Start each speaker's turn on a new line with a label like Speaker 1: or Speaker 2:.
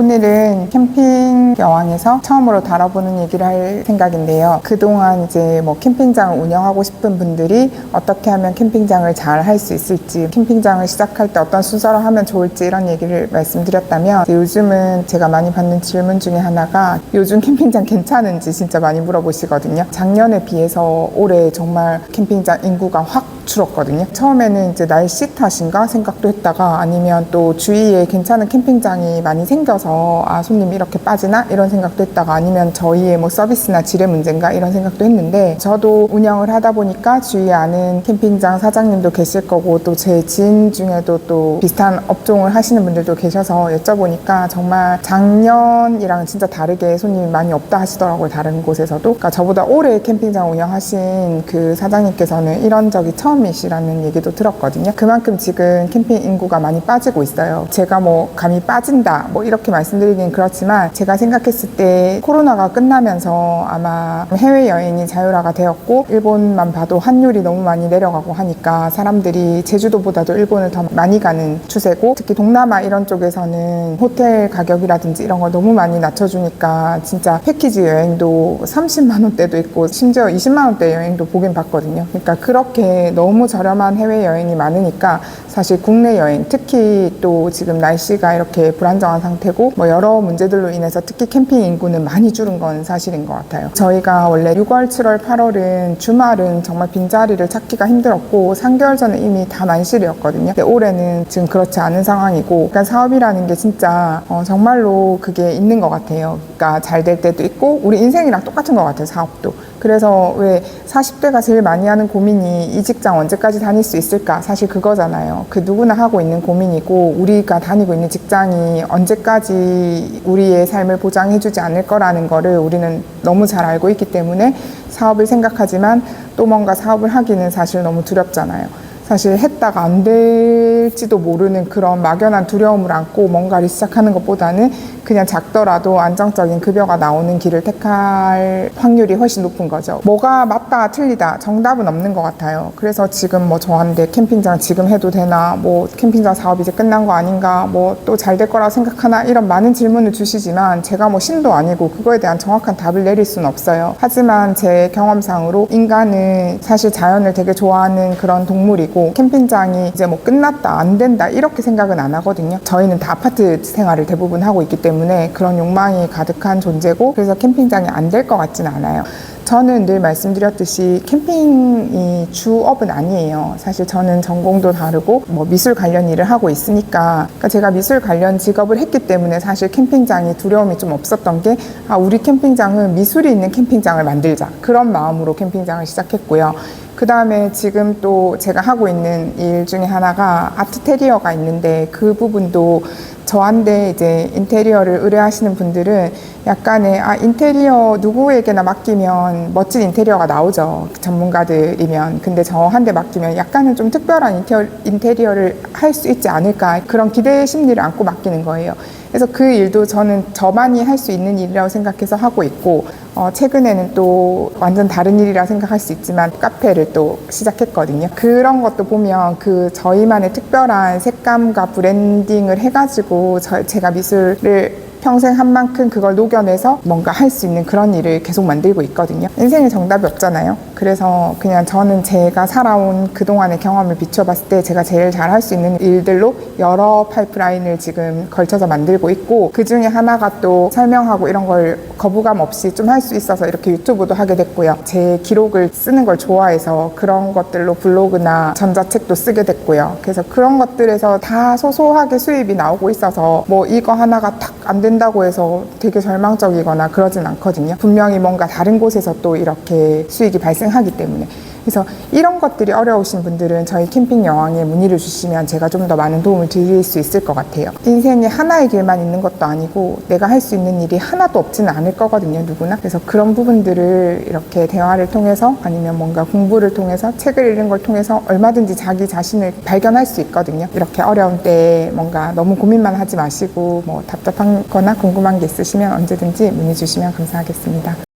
Speaker 1: 오늘은 캠핑 여왕에서 처음으로 다뤄보는 얘기를 할 생각인데요. 그동안 이제 뭐 캠핑장을 운영하고 싶은 분들이 어떻게 하면 캠핑장을 잘 할 수 있을지, 캠핑장을 시작할 때 어떤 순서로 하면 좋을지 이런 얘기를 말씀드렸다면 요즘은 제가 많이 받는 질문 중에 하나가 요즘 캠핑장 괜찮은지 진짜 많이 물어보시거든요. 작년에 비해서 올해 정말 캠핑장 인구가 확 줄었거든요. 처음에는 이제 날씨 탓인가 생각도 했다가 아니면 또 주위에 괜찮은 캠핑장이 많이 생겨서 아 손님이 이렇게 빠지나? 이런 생각도 했다가 아니면 저희의 뭐 서비스나 질의 문제인가? 이런 생각도 했는데 저도 운영을 하다 보니까 주위에 아는 캠핑장 사장님도 계실 거고 또 제 지인 중에도 또 비슷한 업종을 하시는 분들도 계셔서 여쭤보니까 정말 작년이랑 진짜 다르게 손님이 많이 없다 하시더라고요 다른 곳에서도. 그러니까 저보다 오래 캠핑장 운영하신 그 사장님께서는 이런 적이 처음이시라는 얘기도 들었거든요. 그만큼 지금 캠핑 인구가 많이 빠지고 있어요. 제가 뭐 감히 빠진다. 뭐 이렇게 말 씀드리긴 그렇지만 제가 생각했을 때 코로나가 끝나면서 아마 해외여행이 자율화가 되었고 일본만 봐도 환율이 너무 많이 내려가고 하니까 사람들이 제주도보다도 일본을 더 많이 가는 추세고 특히 동남아 이런 쪽에서는 호텔 가격이라든지 이런 걸 너무 많이 낮춰주니까 진짜 패키지 여행도 30만 원대도 있고 심지어 20만 원대 여행도 보긴 봤거든요. 그러니까 그렇게 너무 저렴한 해외 여행이 많으니까 사실 국내 여행 특히 또 지금 날씨가 이렇게 불안정한 상태고 뭐 여러 문제들로 인해서 특히 캠핑 인구는 많이 줄은 건 사실인 것 같아요. 저희가 원래 6월, 7월, 8월은 주말은 정말 빈자리를 찾기가 힘들었고 3개월 전에 이미 다 만실이었거든요. 근데 올해는 지금 그렇지 않은 상황이고 그러니까 사업이라는 게 진짜 어, 정말로 그게 있는 것 같아요. 그러니까 잘 될 때도 있고 우리 인생이랑 똑같은 것 같아요. 사업도. 그래서 왜 40대가 제일 많이 하는 고민이 이 직장 언제까지 다닐 수 있을까? 사실 그거잖아요. 그 누구나 하고 있는 고민이고 우리가 다니고 있는 직장이 언제까지 우리의 삶을 보장해주지 않을 거라는 거를 우리는 너무 잘 알고 있기 때문에 사업을 생각하지만 또 뭔가 사업을 하기는 사실 너무 두렵잖아요. 사실 했다가 안 될지도 모르는 그런 막연한 두려움을 안고 뭔가를 시작하는 것보다는 그냥 작더라도 안정적인 급여가 나오는 길을 택할 확률이 훨씬 높은 거죠. 뭐가 맞다, 틀리다, 정답은 없는 것 같아요. 그래서 지금 뭐 저한테 캠핑장 지금 해도 되나, 뭐 캠핑장 사업 이제 끝난 거 아닌가, 뭐 또 잘 될 거라고 생각하나, 이런 많은 질문을 주시지만 제가 뭐 신도 아니고 그거에 대한 정확한 답을 내릴 수는 없어요. 하지만 제 경험상으로 인간은 사실 자연을 되게 좋아하는 그런 동물이고 캠핑장이 이제 뭐 끝났다, 안 된다, 이렇게 생각은 안 하거든요. 저희는 다 아파트 생활을 대부분 하고 있기 때문에 그런 욕망이 가득한 존재고 그래서 캠핑장이 안 될 것 같지는 않아요. 저는 늘 말씀드렸듯이 캠핑이 주업은 아니에요. 사실 저는 전공도 다르고 뭐 미술 관련 일을 하고 있으니까 그러니까 제가 미술 관련 직업을 했기 때문에 사실 캠핑장이 두려움이 좀 없었던 게 아, 우리 캠핑장은 미술이 있는 캠핑장을 만들자 그런 마음으로 캠핑장을 시작했고요. 그 다음에 지금 또 제가 하고 있는 일 중에 하나가 아트 테리어가 있는데 그 부분도 저한테 이제 인테리어를 의뢰하시는 분들은 약간의 아 인테리어 누구에게나 맡기면 멋진 인테리어가 나오죠. 전문가들이면. 근데 저한테 맡기면 약간은 좀 특별한 인테리어, 인테리어 를 할 수 있지 않을까 그런 기대 심리를 안고 맡기는 거예요. 그래서 그 일도 저는 저만이 할 수 있는 일이라고 생각해서 하고 있고 어, 최근에는 또 완전 다른 일이라 생각할 수 있지만 카페를 또 시작했거든요. 그런 것도 보면 그 저희만의 특별한 색감과 브랜딩을 해가지고 저, 제가 미술을 평생 한 만큼 그걸 녹여내서 뭔가 할 수 있는 그런 일을 계속 만들고 있거든요. 인생에 정답이 없잖아요. 그래서 그냥 저는 제가 살아온 그동안의 경험을 비춰봤을 때 제가 제일 잘 할 수 있는 일들로 여러 파이프라인을 지금 걸쳐서 만들고 있고 그 중에 하나가 또 설명하고 이런 걸 거부감 없이 좀 할 수 있어서 이렇게 유튜브도 하게 됐고요. 제 기록을 쓰는 걸 좋아해서 그런 것들로 블로그나 전자책도 쓰게 됐고요. 그래서 그런 것들에서 다 소소하게 수입이 나오고 있어서 뭐 이거 하나가 탁 안 된다고 해서 되게 절망적이거나 그러진 않거든요. 분명히 뭔가 다른 곳에서 또 이렇게 수익이 발생 하기 때문에. 그래서 이런 것들이 어려우신 분들은 저희 캠핑 여왕에 문의를 주시면 제가 좀 더 많은 도움을 드릴 수 있을 것 같아요. 인생에 하나의 길만 있는 것도 아니고 내가 할 수 있는 일이 하나도 없지는 않을 거거든요, 누구나. 그래서 그런 부분들을 이렇게 대화를 통해서 아니면 뭔가 공부를 통해서 책을 읽는 걸 통해서 얼마든지 자기 자신을 발견할 수 있거든요. 이렇게 어려운 때에 뭔가 너무 고민만 하지 마시고 뭐 답답한 거나 궁금한 게 있으시면 언제든지 문의 주시면 감사하겠습니다.